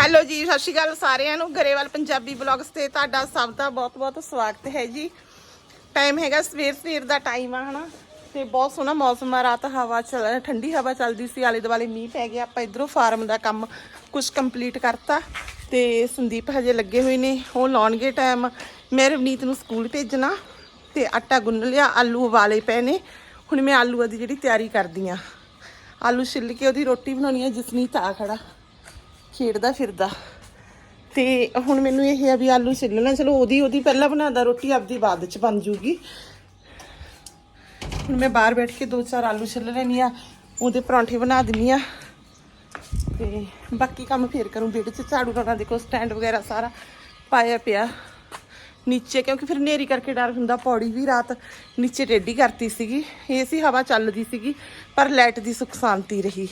Hello ਜੀ, ਸਤਿ ਸ਼੍ਰੀ ਅਕਾਲ ਸਾਰਿਆਂ ਨੂੰ। ਗਰੇਵਾਲ ਪੰਜਾਬੀ ਬਲੌਗਸ ਤੇ ਤੁਹਾਡਾ ਸਭ ਦਾ ਬਹੁਤ-ਬਹੁਤ ਸਵਾਗਤ ਹੈ ਜੀ। ਟਾਈਮ ਹੈਗਾ ਸਵੇਰ ਸਵੇਰ ਦਾ ਟਾਈਮ ਆ, ਹਨਾ? ਤੇ ਬਹੁਤ ਸੋਹਣਾ ਮੌਸਮ ਆ, ਰਾਤ ਹਵਾ ਚੱਲ, ਠੰਡੀ ਹਵਾ ਚੱਲਦੀ ਸੀ, ਆਲੇ ਦੁਆਲੇ ਮੀਂਹ ਪੈ ਗਿਆ। ਆਪਾਂ ਇਧਰੋਂ ਫਾਰਮ ਦਾ ਕੰਮ ਕੁਝ ਕੰਪਲੀਟ ਕਰਤਾ ਤੇ ਸੰਦੀਪ ਹਜੇ ਲੱਗੇ ਹੋਏ ਨੇ, ਉਹ ਲਾਉਣਗੇ ਟਾਈਮ ਮੈਂ ਰਵਨੀਤ ਨੂੰ ਸਕੂਲ ਭੇਜਣਾ ਤੇ ਆਟਾ ਗੁੰਨ ਲਿਆ, ਆਲੂ ਉਬਾਲੇ ਪਏ ਨੇ। ਹੁਣ ਮੈਂ ਆਲੂਆਂ ਦੀ ਜਿਹੜੀ ਤਿਆਰੀ ਕਰਦੀ ਆ। ਆਲੂ ਛਿੱਲ ਕੇ ਉਹਦੀ ਰੋਟੀ ਬਣਾਉਣੀ ਆ ਜਸਨੀਤ ਤਾਂ ਖੜਾ। ਖੇਡਦਾ ਫਿਰਦਾ। ਤੇ ਹੁਣ ਮੈਨੂੰ ਇਹ ਆ ਵੀ ਆਲੂ ਛਿੱਲਣਾ, ਚਲੋ ਉਹਦੀ ਉਹਦੀ ਪਹਿਲਾਂ ਬਣਾਦਾ ਰੋਟੀ, ਆਪਦੀ ਬਾਅਦ ਚ ਬਣ ਜੂਗੀ। ਹੁਣ ਮੈਂ ਬਾਹਰ ਬੈਠ ਕੇ ਦੋ ਚਾਰ ਆਲੂ ਛਿੱਲ ਲੈਣੀ ਆ, ਉਹਦੇ ਪਰੌਂਠੇ ਬਣਾ ਦਿੰਨੀ ਆ। ਤੇ ਬਾਕੀ ਕੰਮ ਫੇਰ ਕਰੂੰ ਵਿਹੜੇ ਚ ਝਾੜੂ ਲਾਉਣਾ, ਦੇਖੋ ਸਟੈਂਡ ਵਗੈਰਾ ਸਾਰਾ ਪਾਇਆ ਪਿਆ। ਨੀਚੇ, ਕਿਉਂਕਿ ਫਿਰ ਨੇਰੀ ਕਰਕੇ ਡਰ ਹੁੰਦਾ, ਪੌੜੀ ਵੀ ਰਾਤ ਨੀਚੇ ਟੇਢੀ ਕਰਤੀ ਸੀਗੀ ਇਹ ਹਵਾ ਚੱਲਦੀ ਸੀਗੀ, ਪਰ ਲਾਈਟ ਦੀ ਸੁੱਖ ਸ਼ਾਂਤੀ ਰਹੀ।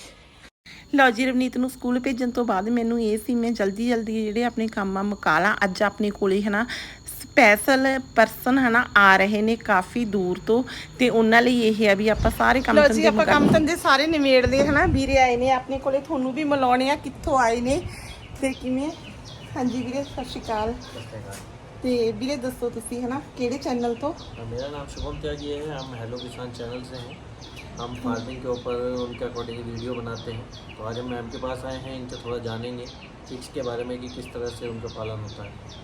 ਲਓ ਜੀ ਰਵਨੀਤ ਨੂੰ ਸਕੂਲ ਭੇਜਣ ਤੋਂ ਬਾਅਦ ਮੈਨੂੰ ਇਹ ਸੀ ਮੈਂ ਜਲਦੀ ਜਲਦੀ ਜਿਹੜੇ ਆਪਣੇ ਕੰਮ ਆ ਮੁਕਾ ਲਾਂ ਅੱਜ ਆਪਣੇ ਕੋਲੇ ਹਨਾ ਸਪੈਸ਼ਲ ਪਰਸਨ ਹਨਾ ਆ ਰਹੇ ਨੇ ਕਾਫੀ ਦੂਰ ਤੋਂ ਤੇ ਉਹਨਾਂ ਲਈ ਇਹ ਆ ਵੀ ਆਪਾਂ ਸਾਰੇ ਕੰਮ ਧੰਦੇ ਆਪਾਂ ਕੰਮ ਧੰਦੇ ਸਾਰੇ ਨਿਮੇੜਦੇ ਹਨਾ ਵੀਰੇ ਆਏ ਨੇ ਆਪਣੇ ਕੋਲੇ ਤੁਹਾਨੂੰ ਵੀ ਮਿਲਾਉਣੇ ਆ ਕਿੱਥੋਂ ਆਏ ਨੇ ਤੇ ਕਿਵੇਂ ਹਾਂਜੀ ਵੀਰੇ ਸਤਿ ਸ਼੍ਰੀ ਅਕਾਲ ਤੇ ਵੀਰੇ ਦੱਸੋ ਤੁਸੀਂ ਹਨਾ ਕਿਹੜੇ ਚੈਨਲ ਤੋਂ मेरा नाम शुभम त्यागी है हम हेलो किसान चैनल से हैं हम फार्मिंग के ऊपर उनके अकॉर्डिंग वीडियो बनाते हैं तो आज हम मैम के पास आए हैं इनसे थोड़ा जानेंगे चिक्स के बारे में कि किस तरह से उनका पालन होता है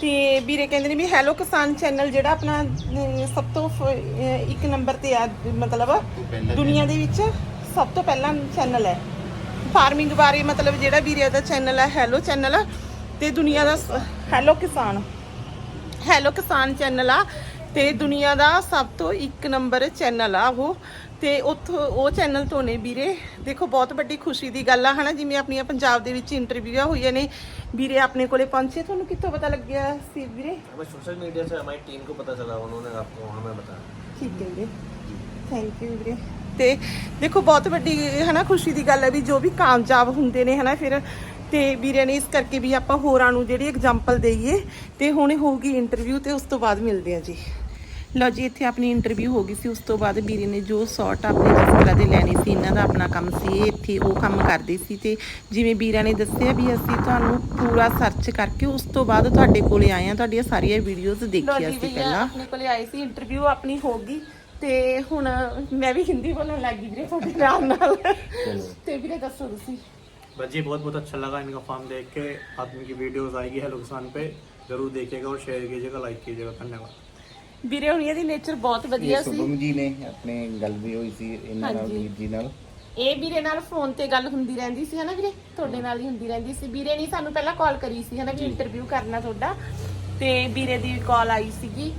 ਤੇ ਵੀਰੇ ਕਹਿੰਦੇ ਨੇ ਵੀ ਹੈਲੋ ਕਿਸਾਨ ਚੈਨਲ ਜਿਹੜਾ ਆਪਣਾ ਅਹ, ਸਭ ਤੋਂ ਫ- ਅਹ, ਇੱਕ ਨੰਬਰ ਤੇ ਆ ਮਤਲਬ ਦੁਨੀਆ ਦੇ ਵਿੱਚ ਸਭ ਤੋਂ ਪਹਿਲਾ ਚੈਨਲ ਹੈ ਫਾਰਮਿੰਗ ਬਾਰੇ ਮਤਲਬ ਜਿਹੜਾ ਵੀਰੇ ਦਾ ਚੈਨਲ ਹੈ ਹੈਲੋ ਚੈਨਲ ਤੇ ਦੁਨੀਆ ਦਾ hello Kisan hello Kisan channel ਆ ਤੇ ਦੁਨੀਆ ਦਾ ਸਭ ਤੋਂ ਇੱਕ ਨੰਬਰ ਚੈਨਲ ਆ ਉਹ ਤੇ ਉੱਥੋਂ ਉਹ ਚੈਨਲ ਤੋਂ ਨੇ ਵੀਰੇ ਦੇਖੋ ਬਹੁਤ ਵੱਡੀ ਖੁਸ਼ੀ ਦੀ ਗੱਲ ਆ ਹਨਾ ਜਿਵੇਂ ਆਪਣੀਆਂ ਪੰਜਾਬ ਦੇ ਵਿੱਚ ਇੰਟਰਵਿਊਆਂ ਹੋਈਆਂ ਨੇ ਵੀਰੇ ਆਪਣੇ ਕੋਲੇ ਪਹੁੰਚੇ ਤੁਹਾਨੂੰ ਕਿੱਥੋਂ ਪਤਾ ਲੱਗਿਆ ਸੀ ਵੀਰੇ हमें सोशल मीडिया से हमारी टीम को पता चला उन्होंने आपको हमें बताया ਠੀਕ ਹੈ ਵੀਰੇ ਥੈਂਕ ਯੂ ਵੀਰੇ ਤੇ ਦੇਖੋ ਬਹੁਤ ਵੱਡੀ ਹਨਾ ਖੁਸ਼ੀ ਦੀ ਗੱਲ ਹੈ ਵੀ ਜੋ ਵੀ ਕਾਮਯਾਬ ਹੁੰਦੇ ਨੇ ਹਨਾ ਫਿਰ ਤੇ ਵੀਰੇ ਨੇ ਇਸ ਕਰਕੇ ਵੀ ਆਪਾਂ ਹੋਰਾਂ ਨੂੰ ਜਿਹੜੀ ਐਗਜ਼ਾਮਪਲ ਦੇਈਏ ਤੇ ਹੁਣ ਹੋਊਗੀ ਇੰਟਰਵਿਊ ਤੇ ਉਸ ਤੋਂ ਬਾਅਦ ਮਿਲਦੇ ਆ ਜੀ ਲਓ ਜੀ ਇੱਥੇ ਆਪਣੀ ਇੰਟਰਵਿਊ ਹੋ ਗਈ ਸੀ ਉਸ ਤੋਂ ਬਾਅਦ ਵੀਰੇ ਨੇ ਜੋ ਸ਼ਾਰਟ ਆਪਣੇ ਜਿਸ ਤਰ੍ਹਾਂ ਦੇ ਲੈਣੇ ਸੀ ਇਹਨਾਂ ਦਾ ਆਪਣਾ ਕੰਮ ਸੀ ਇਹ ਇੱਥੇ ਉਹ ਕੰਮ ਕਰਦੇ ਸੀ ਤੇ ਜਿਵੇਂ ਵੀਰਾਂ ਨੇ ਦੱਸਿਆ ਵੀ ਅਸੀਂ ਤੁਹਾਨੂੰ ਪੂਰਾ ਸਰਚ ਕਰਕੇ ਉਸ ਤੋਂ ਬਾਅਦ ਤੁਹਾਡੇ ਕੋਲੇ ਆਏ ਆ ਤੁਹਾਡੀਆਂ ਸਾਰੀਆਂ ਵੀਡੀਓਜ਼ ਦੇਖੀਆਂ ਸੀ ਪਹਿਲਾਂ ਆਪਣੇ ਕੋਲੇ ਆਏ ਸੀ ਇੰਟਰਵਿਊ ਆਪਣੀ ਹੋ ਗਈ ਤੇ ਹੁਣ ਮੈਂ ਵੀ ਹਿੰਦੀ ਬੋਲਣ ਲੱਗ ਗਈ ਵੀਰੇ ਤੁਹਾਡੇ ਨਾਲ ਨਾਲ ਤੇ ਵੀਰੇ ਦੱਸੋ ਤੁਸੀਂ बस जी बहुत बहुत अच्छा लगा इनका फार्म देख के आप इनकी वीडियोस आएगी हेलो किसान पे जरूर देखिएगा और शेयर कीजिएगा लाइक कीजिएगा धन्यवाद ਵੀਰੇ ਹੁਣ ਇਹਦੀ ਨੇਚਰ ਬਹੁਤ ਵਧੀਆ ਇਹ ਸੀ। ਸੁਭਮ ਜੀ ਨੇ ਆਪਣੇ ਗੱਲ ਵੀ ਹੋਈ ਸੀ ਇਹਨਾਂ ਨਾਲ ਹਾਂਜੀ। ਵੀਰ ਜੀ ਨਾਲ। ਇਹ ਵੀਰੇ ਨਾਲ ਫੋਨ ਤੇ ਗੱਲ ਹੁੰਦੀ ਰਹਿੰਦੀ ਸੀ ਹਨਾ ਵੀਰੇ? ਤੁਹਾਡੇ ਨਾਲ ਹੀ ਹੁੰਦੀ ਰਹਿੰਦੀ ਸੀ। ਵੀਰੇ ਨੇ ਸਾਨੂੰ ਪਹਿਲਾਂ ਕਾਲ ਕਰੀ ਸੀ ਹਨਾ ਵੀ ਇੰਟਰਵਿਊ ਕਰਨਾ ਤੁਹਾਡਾ। ਤੇ ਵੀਰੇ ਦੀ ਕਾਲ ਆਈ ਸੀਗੀ।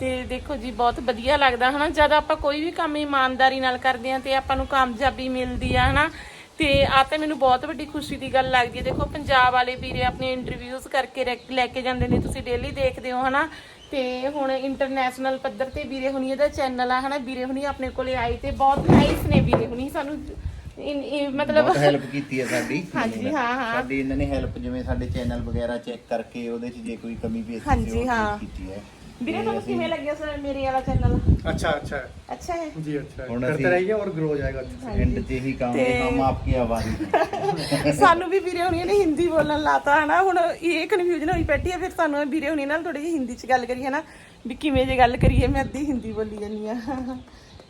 ਤੇ ਦੇਖੋ ਜੀ ਬਹੁਤ ਵਧੀਆ ਲੱਗਦਾ ਹਨਾ? ਜਦ ਆਪਾਂ ਕੋਈ ਵੀ ਕੰਮ ਇਮਾਨਦਾਰੀ ਨਾਲ ਕਰਦੇ ਆ ਤੇ ਆਪਾਂ ਨੂੰ ਕਾਮਯਾਬੀ ਮਿਲਦੀ ਆ ਹਨਾ? ਤੇ ਆ ਤਾਂ ਮੈਨੂੰ ਬਹੁਤ ਵੱਡੀ ਖੁਸ਼ੀ ਦੀ ਗੱਲ ਲੱਗਦੀ ਹੈ। ਦੇਖੋ ਪੰਜਾਬ ਵਾਲੇ ਵੀਰੇ ਆਪਣੇ ਇੰਟਰਵਿਊਜ਼ ਕਰਕੇ ਰੈ- ਲੈ ਕੇ ਜਾਂਦੇ ਨੇ। ਤੁਸੀਂ ਡੇਲੀ ਦੇਖਦੇ ਹੋ ਹਨਾ? ਤੇ ਹੁਣ ਇੰਟਰਨੈਸ਼ਨਲ ਪੱਧਰ ਤੇ ਵੀਰੇ ਹੁਣੀ ਇਹਦਾ ਚੈਨਲ ਆ ਹਨਾ? ਵੀਰੇ ਹੁਣੀ ਆਪਣੇ ਕੋਲੇ ਆਏ ਤੇ ਬਹੁਤ ਨਾਈਸ ਨੇ ਵੀਰੇ ਹੁਣੀ। ਸਾਨੂੰ ਇਨ- ਇਹ ਮਤਲਬ ਬਹੁਤ ਹੈਲਪ ਕੀਤੀ ਹੈ ਸਾਡੀ। ਹਾਂਜੀ, ਹਾਂ, ਹਾਂ। ਸਾਡੀ ਇਹਨਾਂ ਨੇ ਹੈਲਪ ਜਿਵੇਂ ਸਾਡੇ ਚੈਨਲ ਵਗੈਰਾ ਚੈੱਕ ਕਰਕੇ ਉਹਦੇ 'ਚ ਜੇ ਕੋਈ ਕਮੀ ਪੇਸ਼ੀ ਹਾਂਜੀ, ਕੀਤੀ ਹੈ। ਵੀਰੇ ਤੁਹਾਨੂੰ ਕਿਵੇਂ ਲੱਗਿਆ ਸਰ ਮੇਰੇ ਵਾਲਾ ਚੈਨਲ अच्छा अच्छा है ਅੱਛਾ ਹੈ जी अच्छा है होना करते चाहिए। रहिए और ग्रो हो जाएगा अच्छे से ਐਂਡ 'ਚ ਹੀ ਕਹਾਂਗੇ ਤੇ- ਹਮ ਆਪਕੀ ਆਵਾਜ਼ ਸਾਨੂੰ ਵੀ ਵੀਰੇ ਹੁਣੀ ਨੇ ਹਿੰਦੀ ਬੋਲਣ ਲਾਤਾ ਹਨਾ ਹੁਣ ਇਹ ਕਨਫਿਊਜ਼ਨ ਹੋਈ ਬੈਠੀ ਹੈ ਫਿਰ ਸਾਨੂੰ ਵੀਰੇ ਹੁਣੀ ਨਾਲ ਥੋੜੀ ਜਿਹੀ ਹਿੰਦੀ ਚ ਗੱਲ ਕਰੀ ਹਨਾ ਵੀ ਕਿਵੇਂ ਜੇ ਗੱਲ ਕਰੀਏ ਮੈਂ ਅੱਧੀ ਹਿੰਦੀ ਬੋਲੀ ਜਾਂਦੀ ਆ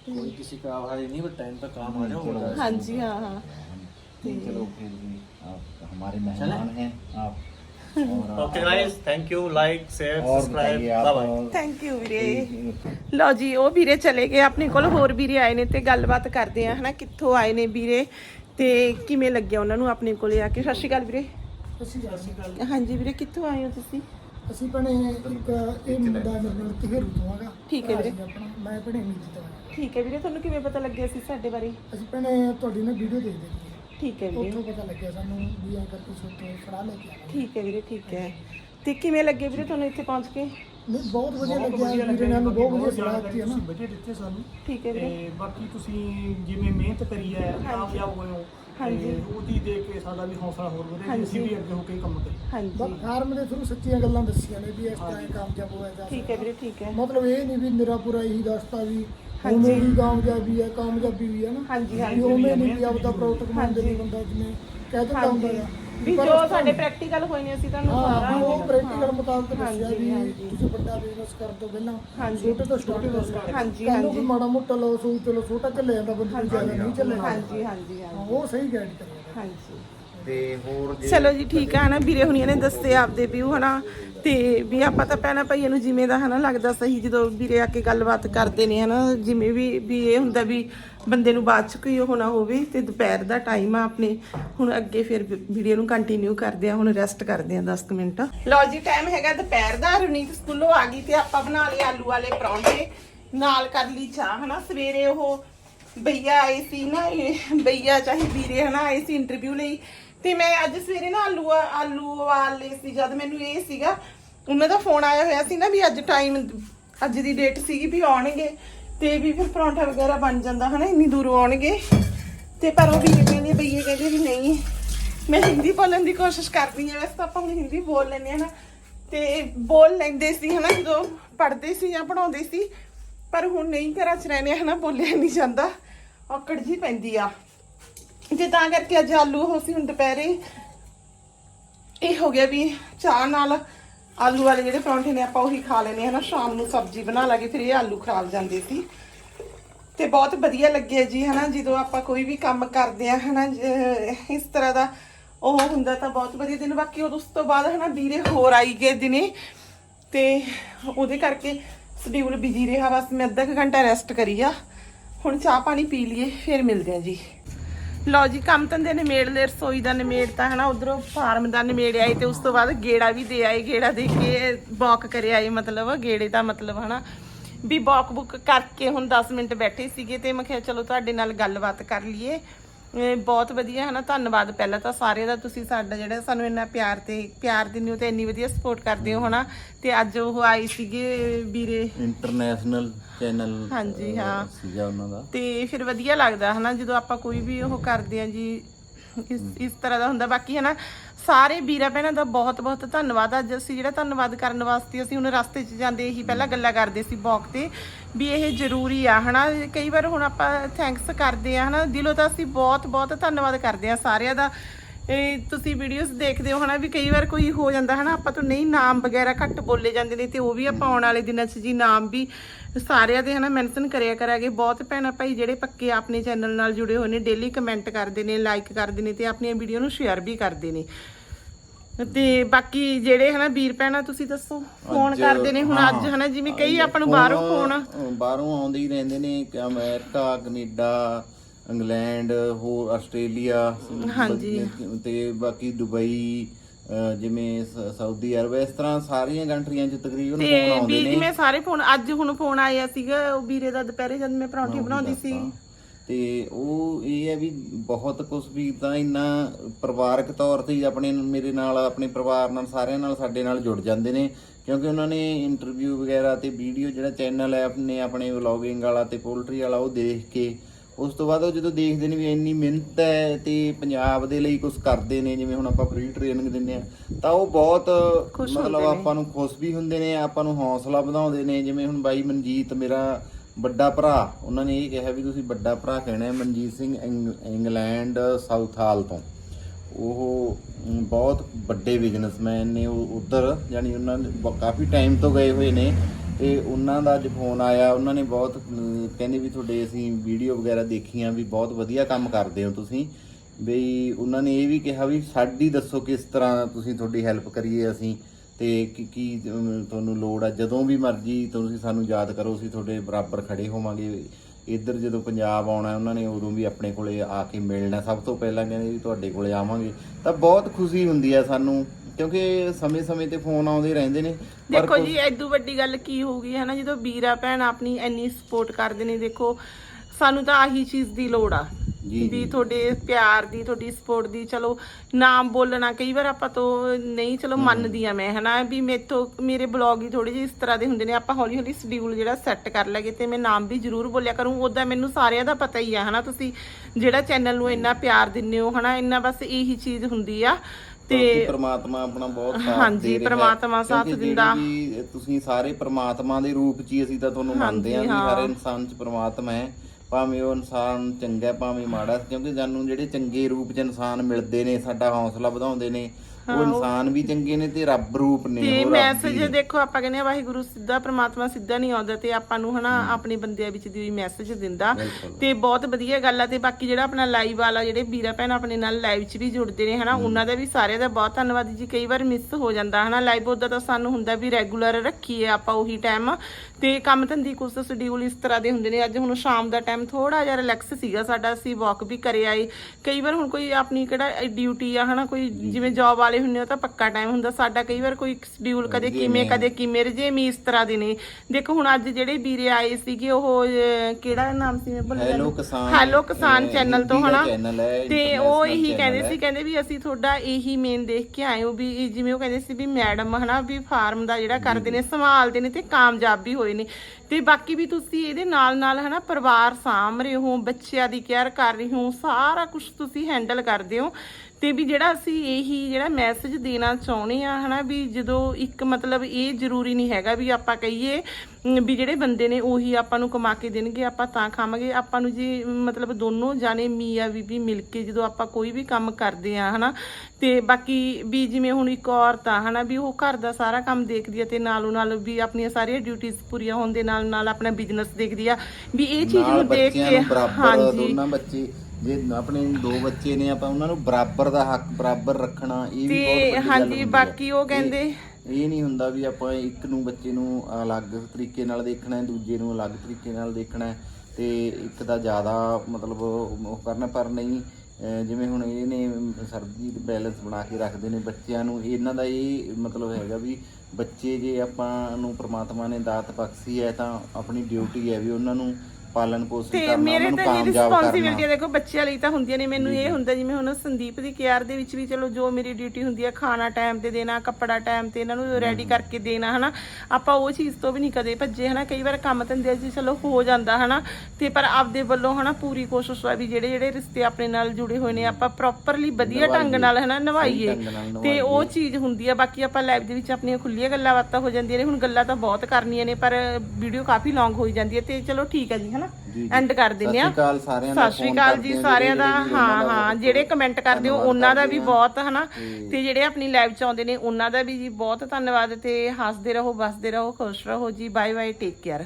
कोई किसी का आभारी नहीं बट टाइम पर काम आ जाओ होता है ਹਾਂਜੀ ਹਾਂ ਹਾਂ नहीं चलो फिर भी आप हमारे मेहमान हैं आप okay guys thank you like share subscribe bye bye thank you ਵੀਰੇ ਲਓ ਜੀ ਉਹ ਵੀਰੇ ਚਲੇ ਗਏ ਆਪਣੇ ਕੋਲ ਹੋਰ ਵੀਰੇ ਆਏ ਨੇ ਤੇ ਗੱਲਬਾਤ ਕਰਦੇ ਆ ਹਨਾ ਕਿੱਥੋਂ ਆਏ ਨੇ ਵੀਰੇ ਤੇ ਕਿਵੇਂ ਲੱਗਿਆ ਉਹਨਾਂ ਨੂੰ ਆਪਣੇ ਕੋਲੇ ਆ ਕੇ ਸਤਿ ਸ਼੍ਰੀ ਅਕਾਲ ਵੀਰੇ ਸਤਿ ਸ਼੍ਰੀ ਅਕਾਲ ਹਾਂਜੀ ਵੀਰੇ ਕਿੱਥੋਂ ਆਏ ਹੋ ਤੁਸੀਂ ਅਸੀਂ ਭਣੇ ਇੱਕ ਇਹ ਮੁੰਡਾ ਮੇਰੇ ਨਾਲ ਕਿਹਰੂ ਤੋਂ ਹੈਗਾ। ਠੀਕ ਹੈ ਵੀਰੇ। ਮੈਂ ਭਣੇ ਮੀਤ ਤੋਂ ਠੀਕ ਹੈ ਵੀਰੇ ਤੁਹਾਨੂੰ ਕਿਵੇਂ ਪਤਾ ਲੱਗਿਆ ਸੀ ਸਾਡੇ ਬਾਰੇ? ਅਸੀਂ ਭਣੇ ਤੁਹਾਡੀ ਨਾ ਵੀਡੀਓ ਦੇਖਦੇ ਠੀਕ ਹੈ ਵੀਰੇ। ਉੱਥੋਂ ਪਤਾ ਲੱਗਿਆ ਸਾਨੂੰ ਵੀ ਆ ਕਰਕੇ ਸੋਤੋਂ ਫੜਾ ਲੈ ਕੇ ਆਇਆ ਠੀਕ ਹੈ ਵੀਰੇ ਠੀਕ ਹੈ। ਤੇ ਕਿਵੇਂ ਲੱਗੇ ਵੀਰੇ ਤੁਹਾਨੂੰ ਇੱਥੇ ਪਹੁੰਚ ਕੇ? ਨਹੀਂ ਬਹੁਤ ਵਧੀਆ ਲੱਗਿਆ ਵੀਰੇ ਨਾਲ ਬਹੁਤ ਵਧੀਆ ਸਲਾਹ ਦਿੱਤੀ ਹੈ ਨਾ। ਵਧੀਆ ਦਿੱਤੇ ਸਾਨੂੰ। ਠੀਕ ਹੈ ਵੀਰੇ। ਤੇ ਬਾਕੀ ਤੁਸੀਂ ਜਿਵੇਂ ਮਿਹਨਤ ਕਰੀ ਹੈ ਕਾਮਯਾਬ ਹੋਏ ਹੋ ਹਾਂਜੀ। ਉਹਦੀ ਦੇਖ ਕੇ ਸਾਡਾ ਵੀ ਹੌਸਲਾ ਹੋਰ ਵਧੇ ਅਸੀਂ ਵੀ ਅੱਗੇ ਹੋ ਕੇ ਕੰਮ ਕਰੀਏ। ਹਾਂਜੀ। ਬਸ ਫਾਰਮ ਦੇ ਥਰੂ ਸੱਚੀਆਂ ਗੱਲਾਂ ਦੱਸੀਆਂ ਨੇ ਵੀ ਇਸ ਤਰ੍ਹਾਂ ਕਾਮਯਾਬ ਹੋਇਆ ਜਾ ਠੀਕ ਹੈ ਵੀਰੇ ਠੀਕ ਹੈ। ਮਤਲਬ ਇਹ ਨਹੀਂ ਵੀ ਨਿਰਾ ਪੂਰਾ ਇਹੀ ਦੱਸਤਾ ਵੀ ਉਵੇਂ ਵੀ ਕਾਮਯਾਬੀ ਹੈ ਕਾਮਯਾਬੀ ਵੀ ਹੈ ਨਾ। ਹਾਂਜੀ ਵੀ ਹਾਂਜੀ। ਉਵੇਂ ਨਹੀਂ ਵੀ ਆਪਦਾ ਪ੍ਰੋਡਕਟ ਬੰਦਾ ਜਿਵੇਂ ਕਹਿ ਦਿੰਦਾ ਹੁੰਦਾ ਹੈ ਵੀ ਜੋ ਸਾਡੇ ਪ੍ਰੈਕਟੀਕਲ ਹੋਏ ਨੇ ਅਸੀਂ ਤੁਹਾਨੂੰ ਹਾਂ ਵੀ ਉਹ ਪ੍ਰੈਕਟੀਕਲ ਮੁਤਾਬਕ ਦੱਸਿਆ ਹਾਂਜੀ, ਵੀ ਹਾਂਜੀ। ਤੁਸੀਂ ਵੱਡਾ ਬਿਜ਼ਨਸ ਕਰਨ ਤੋਂ ਪਹਿਲਾਂ। ਹਾਂਜੀ। ਛੋਟੇ ਤੋਂ ਸਟਾਰਟ ਕਰੋ ਹਾਂਜੀ, ਕੱਲ੍ਹ ਨੂੰ ਹਾਂਜੀ। ਮਾੜਾ ਮੋਟਾ ਲੋਸ ਹੋਊ ਚਲੋ ਛੋਟਾ ਚੱਲੇ ਜਾਂਦਾ ਬੰਦੇ ਨੂੰ ਜ਼ਿਆਦਾ ਨਹੀਂ ਚੱਲੇ ਹਾਂਜੀ ਹਾਂਜੀ ਹਾਂਜੀ। ਉਹ ਸਹੀ ਗਾਈਡ ਕਰੇਗਾ ਹਾਂਜੀ। ਤੇ ਹੋਰ ਜੇ ਚਲੋ ਜੀ, ਠੀਕ ਆ, ਹਨਾ? ਵੀਰੇ ਹੁਣੀਆਂ ਨੇ ਦੱਸੇ ਆਪਦੇ ਵਿਊ ਹਨਾ? ਤੇ ਵੀ ਆਪਾਂ ਤਾਂ ਭੈਣਾਂ ਭਾਈਆਂ ਨੂੰ ਜਿਵੇਂ ਦਾ, ਹਨਾ, ਲੱਗਦਾ ਸਹੀ, ਜਦੋਂ ਵੀਰੇ ਆ ਕੇ ਗੱਲਬਾਤ ਕਰਦੇ ਨੇ, ਹਨਾ? ਜਿਵੇਂ ਵੀ ਵੀ ਇਹ ਹੁੰਦਾ ਵੀ ਬੰਦੇ ਨੂੰ ਬਾਅਦ ਚ ਕੋਈ ਉਹ ਹੋਵੇ ਤੇ ਦੁਪਹਿਰ ਦਾ ਟਾਈਮ ਆ ਆਪਣੇ। ਹੁਣ ਅੱਗੇ ਫਿਰ ਵੀਡੀਓ ਨੂੰ ਕੰਟੀਨਿਊ ਕਰਦੇ ਆ, ਹੁਣ ਰੈਸਟ ਕਰਦੇ ਆ 10 ਮਿੰਟ। ਲਓ ਜੀ ਟਾਈਮ ਹੈਗਾ ਦੁਪਹਿਰ ਦਾ, ਰੁਨੀਤ ਸਕੂਲੋਂ ਆ ਗਈ ਤੇ ਆਪਾਂ ਬਣਾ ਲਏ ਆਲੂ ਵਾਲੇ ਪਰੌਂਠੇ। ਨਾਲ ਕਰ ਲਈ ਚਾਹ, ਹਨਾ? ਸਵੇਰੇ ਉਹ ਭਈਆ ਆਏ ਸੀ ਨਾ, ਇਹ ਭਈਆ ਚਾਹੇ ਵੀਰੇ, ਹਨਾ, ਆਏ ਸੀ ਇੰਟਰਵਿਊ ਲਈ। ਤੇ ਮੈਂ ਅੱਜ ਸਵੇਰੇ ਨਾ ਆਲੂ ਆਲੂ ਵਾਲੇ ਸੀ, ਜਦ ਮੈਨੂੰ ਇਹ ਸੀਗਾ, ਉਹਨਾਂ ਦਾ ਫੋਨ ਆਇਆ ਹੋਇਆ ਸੀ ਨਾ ਵੀ ਅੱਜ ਟਾਈਮ ਅੱਜ ਦੀ ਡੇਟ ਸੀਗੀ ਵੀ ਆਉਣਗੇ ਤੇ ਵੀ ਫਿਰ ਪਰੌਂਠਾ ਵਗੈਰਾ ਬਣ ਜਾਂਦਾ, ਹਨਾ, ਇੰਨੀ ਦੂਰੋਂ ਆਉਣਗੇ। ਤੇ ਪਰ ਉਹ ਵੀਰੇ ਕਹਿੰਦੇ ਭਈਏ ਕਹਿੰਦੇ ਵੀ ਨਹੀਂ, ਮੈਂ ਹਿੰਦੀ ਬੋਲਣ ਦੀ ਕੋਸ਼ਿਸ਼ ਕਰਦੀ ਹਾਂ, ਵੈਸੇ ਤਾਂ ਆਪਾਂ ਹੁਣ ਹਿੰਦੀ ਬੋਲ ਲੈਂਦੇ ਹਾਂ ਨਾ। ਤੇ ਬੋਲ ਲੈਂਦੇ ਸੀ, ਹਨਾ, ਜਦੋਂ ਪੜ੍ਹਦੇ ਸੀ ਜਾਂ ਪੜਾਉਂਦੇ ਸੀ, ਪਰ ਹੁਣ ਨਹੀਂ, ਘਰਾਂ 'ਚ ਰਹਿੰਦੇ ਹਨਾ, ਬੋਲਿਆ ਨਹੀਂ ਜਾਂਦਾ, ਔਕੜ ਜੀ ਪੈਂਦੀ ਆ। ਤੇ ਤਾਂ ਕਰਕੇ ਅੱਜ ਆਲੂ ਉਹ ਸੀ ਹੁਣ ਦੁਪਹਿਰੇ। ਇਹ ਹੋ ਗਿਆ ਵੀ ਚਾਹ ਨਾਲ ਆਲੂ ਵਾਲੇ ਜਿਹੜੇ ਪਰੌਂਠੇ ਨੇ ਆਪਾਂ ਉਹੀ ਖਾ ਲੈਨੇ ਹਨਾ। ਸ਼ਾਮ ਨੂੰ ਸਬਜ਼ੀ ਬਣਾ ਲਾਂਗੇ, ਫਿਰ ਇਹ ਆਲੂ ਖਰਾਬ ਜਾਂਦੇ ਸੀ। ਤੇ ਬਹੁਤ ਵਧੀਆ ਲੱਗਿਆ ਜੀ ਹਨਾ, ਜਦੋਂ ਆਪਾਂ ਕੋਈ ਵੀ ਕੰਮ ਕਰਦੇ ਆ ਹਨਾ, ਜ- ਇਸ ਤਰ੍ਹਾਂ ਦਾ ਉਹ ਹੁੰਦਾ ਤਾਂ ਬਹੁਤ ਵਧੀਆ ਦਿਨ। ਬਾਕੀ ਉਸ ਤੋਂ ਬਾਅਦ ਹਨਾ, ਵੀਰੇ ਹੋਰ ਆਈ ਗਏ ਦਿਨੇ। ਤੇ ਉਹਦੇ ਕਰਕੇ ਸ਼ਡਿਊਲ ਬਿਜ਼ੀ ਰਿਹਾ, ਬਸ ਮੈਂ ਅੱਧਾ ਕੁ ਘੰਟਾ ਰੈਸਟ ਕਰੀ ਆ। ਹੁਣ ਚਾਹ ਪਾਣੀ ਪੀ ਲਈਏ, ਫਿਰ ਮਿਲਦੇ ਆ ਜੀ। ਲਓ ਜੀ, ਕੰਮ ਧੰਦੇ ਨਿਮੇੜ ਲੈ ਰਸੋਈ ਦਾ ਨਿਮੇੜਤਾ ਹਨਾ, ਉਧਰੋਂ ਫਾਰਮ ਦਾ ਨਿਮੇੜ ਆਏ ਤੇ ਉਸ ਤੋਂ ਬਾਅਦ ਗੇੜਾ ਵੀ ਦੇ ਆਏ, ਗੇੜਾ ਦੇ ਕੇ ਬੌਕ ਕਰੇ ਆਏ, ਮਤਲਬ ਗੇੜੇ ਦਾ ਮਤਲਬ ਹਨਾ। ਵੀ ਬੌਕ ਬੁੱਕ ਕਰਕੇ ਹੁਣ 10 ਮਿੰਟ ਬੈਠੇ ਸੀਗੇ ਤੇ ਮੈਂ ਕਿਹਾ ਚਲੋ ਤੁਹਾਡੇ ਨਾਲ ਗੱਲਬਾਤ ਕਰ ਲਈਏ। ਇਹ ਬਹੁਤ ਵਧੀਆ ਹਨਾ? ਧੰਨਵਾਦ ਪਹਿਲਾਂ ਤਾਂ ਸਾਰਿਆਂ ਦਾ ਤੁਸੀਂ ਸਾਡਾ ਜਿਹੜਾ ਸਾਨੂੰ ਇੰਨਾ ਪਿਆਰ ਤੇ ਪਿਆਰ ਦਿੰਦੇ ਹੋ ਤੇ ਇੰਨੀ ਵਧੀਆ ਸਪੋਰਟ ਕਰਦੇ ਹੋ ਹਨਾ? ਤੇ ਅੱਜ ਉਹ ਆਏ ਸੀਗੇ ਵੀਰੇ। ਇੰਟਰਨੈਸ਼ਨਲ ਚੈਨਲ ਹਾਂਜੀ, ਹਾਂ। ਸੀਗਾ ਉਹਨਾਂ ਦਾ। ਤੇ ਫਿਰ ਵਧੀਆ ਲੱਗਦਾ ਹਨਾ? ਜਦੋਂ ਆਪਾਂ ਕੋਈ ਵੀ ਉਹ ਕਰਦੇ ਆ ਜੀ ਇਸ ਇਸ ਤਰ੍ਹਾਂ ਦਾ ਹੁੰਦਾ। ਬਾਕੀ ਹੈ ਨਾ ਸਾਰੇ ਵੀਰਾਂ ਭੈਣਾਂ ਦਾ ਬਹੁਤ ਬਹੁਤ ਧੰਨਵਾਦ। ਅੱਜ ਅਸੀਂ ਜਿਹੜਾ ਧੰਨਵਾਦ ਕਰਨ ਵਾਸਤੇ ਅਸੀਂ ਹੁਣ ਰਸਤੇ 'ਚ ਜਾਂਦੇ ਇਹੀ ਪਹਿਲਾਂ ਗੱਲਾਂ ਕਰਦੇ ਸੀ ਬੌਕ ਤੇ ਵੀ ਇਹ ਜ਼ਰੂਰੀ ਆ ਹਨਾ। ਕਈ ਵਾਰ ਹੁਣ ਆਪਾਂ ਥੈਂਕਸ ਕਰਦੇ ਆ ਹਨਾ। ਦਿਲੋਂ ਤਾਂ ਅਸੀਂ ਬਹੁਤ ਬਹੁਤ ਧੰਨਵਾਦ ਕਰਦੇ ਆ ਸਾਰਿਆਂ ਦਾ। ਇਹ ਤੁਸੀਂ ਵੀਡੀਓਜ਼ ਦੇਖਦੇ ਹੋ ਹਨਾ ਵੀ ਕਈ ਵਾਰ ਕੋਈ ਹੋ ਜਾਂਦਾ ਹਨਾ ਆਪਾਂ ਤੋਂ ਨਹੀਂ ਨਾਮ ਵਗੈਰਾ ਘੱਟ ਬੋਲੇ ਜਾਂਦੇ ਨੇ ਤੇ ਉਹ ਵੀ ਆਪਾਂ ਆਉਣ ਵਾਲੇ ਦਿਨਾਂ 'ਚ ਜੀ ਨਾਮ ਵੀ ਸਾਰਿਆਂ ਦੇ ਹਨਾ ਮੈਂਸ਼ਨ ਕਰਿਆ ਕਰਾਂਗੇ ਬਹੁਤ ਭੈਣਾਂ ਭਾਈ ਜਿਹੜੇ ਪੱਕੇ ਆਪਣੇ ਚੈਨਲ ਨਾਲ ਜੁੜੇ ਹੋਏ ਨੇ ਡੇਲੀ ਕਮੈਂਟ ਕਰਦੇ ਨੇ ਲਾਈਕ ਕਰਦੇ ਨੇ ਤੇ ਆਪਣੀਆਂ ਵੀਡੀਓ ਨੂੰ ਸ਼ੇਅਰ ਵੀ ਕਰਦੇ ਨੇ ਤੇ ਬਾਕੀ ਜਿਹੜੇ ਹਨਾ ਵੀਰ ਭੈਣਾਂ ਤੁਸੀਂ ਦੱਸੋ ਫੋਨ ਕਰਦੇ ਨੇ ਹੁਣ ਅੱਜ। ਹਨਾ ਜਿਵੇਂ ਕਈ ਆਪਾਂ ਨੂੰ ਬਾਹਰੋਂ ਫੋਨ ਬਾਹਰੋਂ ਆਉਂਦੇ ਹੀ ਰਹਿੰਦੇ ਨੇ ਅਮਰੀਕਾ ਕੈਨੇਡਾ ਇੰਗਲੈਂਡ ਹੋਰ ਆਸਟ੍ਰੇਲੀਆ ਹਾਂਜੀ। ਤੇ ਬਾਕੀ ਦੁਬਈ ਜਿਵੇਂ ਸਾਊਦੀ ਅਰਬ ਇਸ ਤਰ੍ਹਾਂ ਸਾਰੀਆਂ ਕੰਟਰੀਆਂ 'ਚ ਤਕਰੀਬਨ ਤੇ ਫੋਨ ਆਉਂਦੇ ਵੀ ਨੇ। ਜਿਵੇਂ ਸਾਰੇ ਫੋਨ ਅੱਜ ਹੁਣ ਫੋਨ ਆਇਆ ਸੀਗਾ ਉਹ ਵੀਰੇ ਦਾ ਦੁਪਹਿਰੇ ਜਦ ਮੈਂ ਪਰੌਂਠੀ ਬਣਾਉਂਦੀ ਸੀ। ਤੇ ਉਹ ਇਹ ਹੈ ਵੀ ਬਹੁਤ ਕੁਝ ਵੀ ਤਾਂ ਇੰਨਾ ਪਰਿਵਾਰਕ ਤੌਰ ਤੇ ਆਪਣੇ ਮੇਰੇ ਨਾਲ ਆਪਣੇ ਪਰਿਵਾਰ ਨਾਲ ਸਾਰਿਆਂ ਨਾਲ ਸਾਡੇ ਨਾਲ ਜੁੜ ਜਾਂਦੇ ਨੇ। ਕਿਉਂਕਿ ਉਹਨਾਂ ਨੇ ਇੰਟਰਵਿਊ ਵਗੈਰਾ ਤੇ ਵੀਡੀਓ ਜਿਹੜਾ ਚੈਨਲ ਹੈ ਆਪਣੇ ਆਪਣੇ ਵਲੌਗਿੰਗ ਵਾਲਾ ਤੇ ਪੋਲਟਰੀ ਵਾਲਾ ਉਹ ਦੇਖ ਕੇ ਉਸ ਤੋਂ ਬਾਅਦ ਉਹ ਜਦੋਂ ਦੇਖਦੇ ਨੇ ਵੀ ਇੰਨੀ ਮਿਹਨਤ ਹੈ ਤੇ ਪੰਜਾਬ ਦੇ ਲਈ ਕੁਝ ਕਰਦੇ ਨੇ ਜਿਵੇਂ ਹੁਣ ਆਪਾਂ ਫ੍ਰੀ ਟ੍ਰੇਨਿੰਗ ਦਿੰਦੇ ਆ ਤਾਂ ਉਹ ਬਹੁਤ ਮਤਲਬ। ਆਪਾਂ ਨੂੰ ਖੁਸ਼ ਵੀ ਹੁੰਦੇ ਨੇ ਆਪਾਂ ਨੂੰ ਹੌਸਲਾ ਵਧਾਉਂਦੇ ਨੇ। ਜਿਵੇਂ ਹੁਣ ਬਾਈ ਮਨਜੀਤ ਮੇਰਾ ਵੱਡਾ ਭਰਾ ਉਹਨਾਂ ਨੇ ਇਹ ਕਿਹਾ ਵੀ ਤੁਸੀਂ ਵੱਡਾ ਭਰਾ ਕਹਿਣਾ ਹੈ Manjit Singh Eng- England Southall ਤੋਂ। ਉਹ ਬਹੁਤ ਵੱਡੇ ਬਿਜ਼ਨਸਮੈਨ ਨੇ ਉਹ ਉਧਰ ਯਾਨੀ ਉਹਨਾਂ ਕਾਫੀ ਟਾਈਮ ਤੋਂ ਗਏ ਹੋਏ ਨੇ। ਤੇ ਉਹਨਾਂ ਦਾ ਅੱਜ ਫੋਨ ਆਇਆ, ਉਹਨਾਂ ਨੇ ਬਹੁਤ ਕਹਿੰਦੇ ਵੀ ਤੁਹਾਡੇ ਅਸੀਂ ਵੀਡੀਓ ਵਗੈਰਾ ਦੇਖੀਆਂ ਵੀ ਬਹੁਤ ਵਧੀਆ ਕੰਮ ਕਰਦੇ ਹੋ ਤੁਸੀਂ। ਬਈ ਉਹਨਾਂ ਨੇ ਇਹ ਵੀ ਕਿਹਾ ਵੀ ਸਾਡੀ ਦੱਸੋ ਕਿਸ ਤਰ੍ਹਾਂ ਤੁਸੀਂ ਤੁਹਾਡੀ ਹੈਲਪ ਕਰੀਏ ਅਸੀਂ ਤੇ ਕੀ ਕੀ ਤੁਹਾਨੂੰ ਲੋੜ ਆ। ਜਦੋਂ ਵੀ ਮਰਜ਼ੀ ਤੁਸੀਂ ਸਾਨੂੰ ਯਾਦ ਕਰੋ, ਅਸੀਂ ਤੁਹਾਡੇ ਬਰਾਬਰ ਖੜੇ ਹੋਵਾਂਗੇ। ਇੱਧਰ ਜਦੋਂ ਪੰਜਾਬ ਆਉਣਾ, ਉਹਨਾਂ ਨੇ ਉਦੋਂ ਵੀ ਆਪਣੇ ਕੋਲੇ ਆ ਕੇ ਮਿਲਣਾ। ਸਭ ਤੋਂ ਪਹਿਲਾਂ ਕਹਿੰਦੇ ਵੀ ਤੁਹਾਡੇ ਕੋਲੇ ਆਵਾਂਗੇ। ਤਾਂ ਬਹੁਤ ਖੁਸ਼ੀ ਹੁੰਦੀ ਆ ਸਾਨੂੰ। ਕਿਉਂਕਿ ਸਮੇਂ-ਸਮੇਂ ਤੇ ਫੋਨ ਆਉਂਦੇ ਰਹਿੰਦੇ ਨੇ ਪਰ ਦੇਖੋ ਜੀ ਐਦੂ ਵੱਡੀ ਗੱਲ ਕੀ ਹੋਊਗੀ ਹੈ ਨਾ ਜਦੋਂ ਵੀਰਾ ਭੈਣ ਆਪਣੀ ਇੰਨੀ ਸਪੋਰਟ ਕਰਦੇ ਨੇ ਦੇਖੋ ਸਾਨੂੰ ਤਾਂ ਆਹੀ ਚੀਜ਼ ਦੀ ਲੋੜ ਆ ਜੀ, ਵੀ ਜੀ। ਤੁਹਾਡੇ ਪਿਆਰ ਦੀ ਤੁਹਾਡੀ ਸਪੋਰਟ ਦੀ ਚਲੋ ਨਾਮ ਬੋਲਣਾ ਕਈ ਵਾਰ ਆਪਾਂ ਤੋਂ ਨਹੀਂ ਚਲੋ ਮੰਨਦੀ ਆ ਮੈਂ ਹਨਾ? ਵੀ ਮੇਥੋਂ ਮੇਰੇ ਬਲੌਗ ਹੀ ਥੋੜੇ ਜਿਹੇ ਇਸ ਤਰ੍ਹਾਂ ਦੇ ਹੁੰਦੇ ਨੇ ਆਪਾਂ ਹੌਲੀ ਹੌਲੀ ਸ਼ਡਿਊਲ ਜਿਹੜਾ ਸੈੱਟ ਕਰ ਲਾਂਗੇ ਤੇ ਮੈਂ ਨਾਮ ਵੀ ਜ਼ਰੂਰ ਬੋਲਿਆ ਕਰੂੰ। ਉਦਾਂ ਮੈਨੂੰ ਸਾਰਿਆਂ ਦਾ ਪਤਾ ਹੀ ਆ ਹਨਾ? ਤੁਸੀਂ ਜਿਹੜਾ ਚੈਨਲ ਨੂੰ ਇੰਨਾ ਪਿਆਰ ਦਿੰਦੇ ਹੋ ਹਨਾ? ਇੰਨਾ ਬਸ ਇਹੀ ਚੀਜ਼ ਹੁੰਦੀ ਆ ਤੇ ਪ੍ਰਮਾਤਮਾ ਆਪਣਾ ਬਹੁਤ ਸਾਥ ਹਾਂਜੀ। ਪ੍ਰਮਾਤਮਾ ਸਾਥ ਦਿੰਦਾ। ਤੁਸੀਂ ਸਾਰੇ ਪ੍ਰਮਾਤਮਾ ਦੇ ਰੂਪ 'ਚ ਹੀ ਅਸੀਂ ਤਾਂ ਤੁਹਾਨੂੰ ਮੰਨਦੇ ਹਾਂ ਹਾਂ। ਹਰ ਇਨਸਾਨ 'ਚ ਪ੍ਰਮਾਤਮਾ ਹੈ ਭਾਵੇਂ ਉਹ ਇਨਸਾਨ ਚੰਗਾ ਭਾਵੇਂ ਮਾੜਾ ਕਿਉਂਕਿ ਸਾਨੂੰ ਜਿਹੜੇ ਚੰਗੇ ਰੂਪ 'ਚ ਇਨਸਾਨ ਮਿਲਦੇ ਨੇ ਸਾਡਾ ਹੌਸਲਾ ਵਧਾਉਂਦੇ ਨੇ ਉਹ ਇਨਸਾਨ ਵੀ ਚੰਗੇ ਨੇ ਤੇ ਰੱਬ ਰੂਪ ਨੇ ਤੇ ਮੈਸੇਜ। ਦੇਖੋ ਆਪਾਂ ਕਹਿੰਦੇ ਆ ਵਾਹਿਗੁਰੂ ਸਿੱਧਾ ਪ੍ਰਮਾਤਮਾ ਸਿੱਧਾ ਨਹੀਂ ਆਉਂਦਾ ਤੇ ਆਪਾਂ ਨੂੰ ਹਨਾ ਆਪਣੇ ਬੰਦਿਆਂ ਵਿੱਚ ਦੀ ਮੈਸੇਜ ਦਿੰਦਾ ਤੇ ਬਹੁਤ ਵਧੀਆ ਗੱਲ ਆ ਤੇ ਬਾਕੀ ਜਿਹੜਾ ਆਪਣਾ ਲਾਈਵ ਵਾਲਾ ਜਿਹੜੇ ਵੀਰਾ ਭੈਣ ਆਪਣੇ ਨਾਲ ਲਾਈਵ 'ਚ ਵੀ ਜੁੜਦੇ ਨੇ ਹਨਾ ਉਹਨਾਂ ਦਾ ਵੀ ਸਾਰਿਆਂ ਦਾ ਬਹੁਤ ਧੰਨਵਾਦ ਜੀ ਕਈ ਵਾਰ ਮਿਸ ਹੋ ਜਾਂਦਾ ਹਨਾ ਲਾਈਵ ਉਹਦਾ ਤਾਂ ਸਾਨੂੰ ਹੁੰਦਾ ਵੀ ਰੈਗੂਲਰ ਰੱਖੀਏ ਆਪਾਂ ਉਹੀ ਟਾਈਮ ਤੇ ਕੰਮ ਧੰਦੀ ਕੁਛ ਸ਼ਡਿਊਲ ਇਸ ਤਰ੍ਹਾਂ ਦੇ ਹੁੰਦੇ ਨੇ ਅੱਜ ਹੁਣ ਸ਼ਾਮ ਦਾ ਟਾਈਮ ਥੋੜਾ ਜਿਹਾ ਰਿਲੈਕਸ ਸੀਗਾ ਸਾਡਾ ਅਸੀਂ ਵਾਕ ਵੀ ਕਰੇ ਆਏ। ਕਈ ਵਾਰ ਹੁਣ ਕੋਈ ਆਪਣੀ ਕਿਹੜਾ ਡਿਊਟੀ ਆ ਹਨਾ ਕੋਈ ਜਿਵੇਂ ਜੌਬ ਵਾਲੇ ਹੁੰਦੇ ਆ ਤਾਂ ਪੱਕਾ ਟਾਈਮ ਹੁੰਦਾ। ਸਾਡਾ ਕਈ ਵਾਰ ਕੋਈ ਸ਼ਡਿਊਲ ਕਦੇ ਕਿਵੇਂ ਕਦੇ ਕਿਵੇਂ ਰਜੇ ਇਸ ਤਰ੍ਹਾਂ ਦੇ ਨੇ। ਦੇਖੋ ਹੁਣ ਅੱਜ ਜਿਹੜੇ ਵੀਰੇ ਆਏ ਸੀਗੇ ਉਹ ਕਿਹੜਾ ਨਾਮ ਸੀ ਮੈਂ ਭੁੱਲ ਗਈ ਹੈਲੋ ਕਿਸਾਨ। ਹੈਲੋ ਕਿਸਾਨ ਅਹ, ਚੈਨਲ ਤੋਂ ਹਨਾ? ਹੈ, ਤੇ ਉਹ ਇਹੀ ਕਹਿੰਦੇ ਹੈ। ਸੀ ਕਹਿੰਦੇ ਵੀ ਅਸੀਂ ਤੁਹਾਡਾ ਇਹੀ ਮੇਨ ਦੇਖ ਕੇ ਆਏ ਹੋ ਵੀ ਜਿਵੇਂ ਉਹ ਕਹਿੰਦੇ ਸੀ ਵੀ ਮੈਡਮ ਹਨਾ ਵੀ ਫਾਰਮ ਦਾ ਜਿਹੜਾ ਕਰਦੇ ਨੇ ਸੰਭਾਲਦੇ ਨੇ ਤੇ ਕਾਮਯਾਬ ਵੀ ਹੋਏ ਨੇ। ਤੇ ਬਾਕੀ ਵੀ ਤੁਸੀਂ ਇਹਦੇ ਨਾਲ ਨਾਲ ਹਨਾ ਪਰਿਵਾਰ ਸਾਂਭ ਰਹੇ ਹੋ ਬੱਚਿਆਂ ਦੀ ਕੇਅਰ ਕਰ ਰਹੇ ਹੋ ਸਾਰਾ ਕੁਝ ਤੁਸੀਂ ਹੈਂਡਲ ਕਰਦੇ ਹੋ। ਤੇ ਵੀ ਜਿਹੜਾ ਅਸੀਂ ਇਹੀ ਜਿਹੜਾ ਮੈਸੇਜ ਦੇਣਾ ਚਾਹੁੰਦੇ ਆ ਹਨਾ ਵੀ ਜਦੋਂ ਇੱਕ ਮਤਲਬ ਇਹ ਜ਼ਰੂਰੀ ਨਹੀਂ ਹੈਗਾ ਵੀ ਆਪਾਂ ਕਹੀਏ ਵੀ ਜਿਹੜੇ ਬੰਦੇ ਨੇ ਉਹੀ ਆਪਾਂ ਨੂੰ ਕਮਾ ਕੇ ਦੇਣਗੇ ਆਪਾਂ ਤਾਂ ਖਾਵਾਂਗੇ ਆਪਾਂ ਨੂੰ ਜੀ ਮਤਲਬ ਦੋਨੋਂ ਜਾਣੇ ਮੀਆਂ ਬੀਬੀ ਮਿਲ ਕੇ ਜਦੋਂ ਆਪਾਂ ਕੋਈ ਵੀ ਕੰਮ ਕਰਦੇ ਆ ਹਨਾ ਤੇ ਬਾਕੀ ਵੀ ਜਿਵੇਂ ਹੁਣ ਇੱਕ ਔਰਤ ਆ ਹਨਾ ਵੀ ਉਹ ਘਰ ਦਾ ਸਾਰਾ ਕੰਮ ਦੇਖਦੀ ਆ ਤੇ ਨਾਲੋਂ ਨਾਲ ਵੀ ਆਪਣੀਆਂ ਸਾਰੀਆਂ ਡਿਊਟੀਆਂ ਪੂਰੀਆਂ ਹੋਣ ਦੇ ਨਾਲ ਨਾਲ ਆਪਣਾ ਬਿਜ਼ਨਸ ਦੇਖਦੀ ਆ ਵੀ ਇਹ ਚੀਜ਼ ਨੂੰ ਦੇਖ ਕੇ ਹਾਂਜੀ। ਦੋਨਾਂ ਬੱਚੇ ਜੇ ਆਪਣੇ ਦੋ ਬੱਚੇ ਨੇ ਆਪਾਂ ਉਹਨਾਂ ਨੂੰ ਬਰਾਬਰ ਦਾ ਹੱਕ ਬਰਾਬਰ ਰੱਖਣਾ ਇਹ ਵੀ ਬਹੁਤ ਤੇ ਵੱਡੀ ਗੱਲ ਹਾਂਜੀ ਹੁੰਦੀ ਹੈ। ਬਾਕੀ ਉਹ ਕਹਿੰਦੇ ਇਹ- ਇਹ ਨਹੀਂ ਹੁੰਦਾ ਵੀ ਆਪਾਂ ਇੱਕ ਨੂੰ ਬੱਚੇ ਨੂੰ ਅਲੱਗ ਤਰੀਕੇ ਨਾਲ ਦੇਖਣਾ ਹੈ ਦੂਜੇ ਨੂੰ ਅਲੱਗ ਤਰੀਕੇ ਨਾਲ ਦੇਖਣਾ ਹੈ ਤੇ ਇੱਕ ਦਾ ਜ਼ਿਆਦਾ ਮਤਲਬ ਉਹ ਕਰਨਾ ਪਰ ਨਹੀਂ ਅਹ ਜਿਵੇਂ ਹੁਣ ਇਹਨੇ ਸਰਬਜੀਤ ਬੈਲੈਂਸ ਬਣਾ ਕੇ ਰੱਖਦੇ ਨੇ ਬੱਚਿਆਂ ਨੂੰ ਇਹਨਾਂ ਦਾ ਇਹ ਮਤਲਬ ਹੈਗਾ ਵੀ ਬੱਚੇ ਜੇ ਆਪਾਂ ਨੂੰ ਪ੍ਰਮਾਤਮਾ ਨੇ ਦਾਤ ਬਖਸ਼ੀ ਹੈ ਤਾਂ ਆਪਣੀ ਡਿਊਟੀ ਹੈ ਵੀ ਉਹਨਾਂ ਨੂੰ ਪਾਲਣ ਪੋਸ਼ਣ ਤੇ ਕਰਨਾ ਮੇਰੇ ਉਹਨਾਂ ਨੂੰ ਤਾਂ ਇਹ ਕਾਮਯਾਬ ਰਿਸਪੌਂਸਿਬਿਲਟੀ ਕਰਨਾ। ਦੇਖੋ ਬੱਚਿਆਂ ਲਈ ਤਾਂ ਹੁੰਦੀਆਂ ਨੇ ਮੈਨੂੰ ਇਹ ਹੁੰਦਾ ਜਿਵੇਂ ਹੁਣ ਸੰਦੀਪ ਦੀ ਕੇਅਰ ਦੇ ਵਿੱਚ ਵੀ ਚਲੋ ਜੋ ਮੇਰੀ ਡਿਊਟੀ ਹੁੰਦੀ ਹੈ ਖਾਣਾ ਟਾਈਮ ਤੇ ਦੇਣਾ ਕੱਪੜਾ ਟਾਈਮ ਤੇ ਇਹਨਾਂ ਨੂੰ ਰੈਡੀ ਕਰਕੇ ਦੇਣਾ ਹਨਾ। ਆਪਾਂ ਉਹ ਚੀਜ਼ ਤੋਂ ਵੀ ਨਹੀਂ ਕਦੇ ਭੱਜੇ ਹਨਾ। ਕਈ ਵਾਰ ਕੰਮ ਧੰਦੇ 'ਚ ਚਲੋ ਹੋ ਜਾਂਦਾ ਹਨਾ। ਤੇ ਪਰ ਆਪਦੇ ਵੱਲੋਂ ਹਨਾ ਪੂਰੀ ਕੋਸ਼ਿਸ਼ ਹੈ ਵੀ ਜਿਹੜੇ ਜਿਹੜੇ ਰਿਸ਼ਤੇ ਆਪਣੇ ਨਾਲ ਜੁੜੇ ਹੋਏ ਨੇ ਆਪਾਂ ਪ੍ਰੋਪਰਲੀ ਵਧੀਆ ਢੰਗ ਨਾਲ ਹਨਾ ਨਿਭਾਈਏ। ਢੰਗ ਨਾਲ ਤੇ ਉਹ ਚੀਜ਼ ਹੁੰਦੀ ਆ ਬਾਕੀ ਆਪਾਂ ਲਾਈਵ ਦੇ ਵਿੱਚ ਆਪਣੀਆਂ ਖੁੱਲੀਆਂ ਗੱਲਾਂ ਬਾਤਾਂ ਹੋ ਜਾਂਦੀਆਂ ਨੇ। ਹੁਣ ਗੱਲਾਂ ਤਾਂ ਬਹੁਤ ਕਰਨੀਆਂ ਨੇ ਪਰ ਵੀਡੀਓ ਕਾਫੀ ਲੌਂਗ ਹੋਈ ਜਾਂਦੀ ਹੈ ਤੇ ਚਲੋ ਠੀਕ ਹੈ ਜੀ ਹਨਾ। ਐਂਡ ਕਰ ਦਿੰਦੇ ਆ। ਸਤਿ ਸਾਰਿਆਂ ਦਾ ਸਤਿ ਸ਼੍ਰੀ ਅਕਾਲ ਜੀ ਸਾਰਿਆਂ ਦਾ। ਹਾਂ ਹਾਂ ਜਿਹੜੇ ਕਮੈਂਟ ਕਰਦੇ ਹੋ ਉਹਨਾਂ ਦਾ ਵੀ। ਬਹੁਤ ਹਨਾ? ਤੇ ਜਿਹੜੇ ਆਪਣੀ ਲਾਈਵ ਚ ਆਉਂਦੇ ਨੇ ਉਹਨਾਂ ਦਾ ਵੀ ਜੀ ਬਹੁਤ ਧੰਨਵਾਦ ਤੇ ਹੱਸਦੇ ਰਹੋ ਬਸਦੇ ਰਹੋ ਖੁਸ਼ ਰਹੋ ਜੀ। Bye bye take care